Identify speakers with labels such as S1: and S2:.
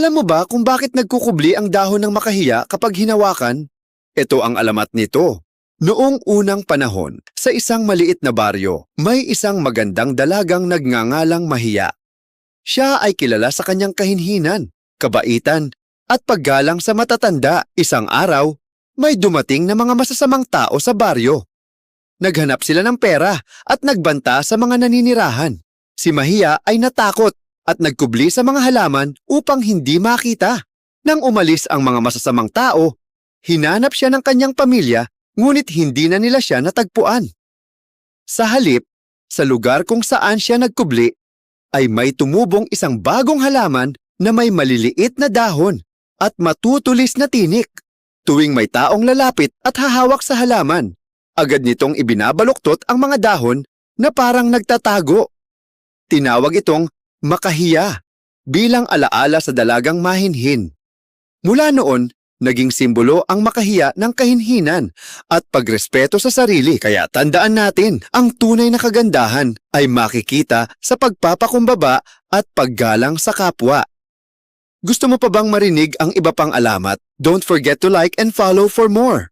S1: Alam mo ba kung bakit nagkukubli ang dahon ng makahiya kapag hinawakan? Ito ang alamat nito. Noong unang panahon, sa isang maliit na baryo, may isang magandang dalagang nagngangalang mahiya. Siya ay kilala sa kanyang kahinhinan, kabaitan, at paggalang sa matatanda. Isang araw, may dumating na mga masasamang tao sa baryo. Naghanap sila ng pera at nagbanta sa mga naninirahan. Si Mahiya ay natakot at nagkubli sa mga halaman upang hindi makita. Nang umalis ang mga masasamang tao, hinanap siya ng kanyang pamilya ngunit hindi na nila siya natagpuan. Sa halip, sa lugar kung saan siya nagkubli, ay may tumubong isang bagong halaman na may maliliit na dahon at matutulis na tinik. Tuwing may taong lalapit at hahawak sa halaman, agad nitong ibinabaluktot ang mga dahon na parang nagtatago. Tinawag itong makahiya bilang alaala sa dalagang mahinhin. Mula noon, naging simbolo ang makahiya ng kahinhinan at pagrespeto sa sarili. Kaya tandaan natin, ang tunay na kagandahan ay makikita sa pagpapakumbaba at paggalang sa kapwa. Gusto mo pa bang marinig ang iba pang alamat? Don't forget to like and follow for more.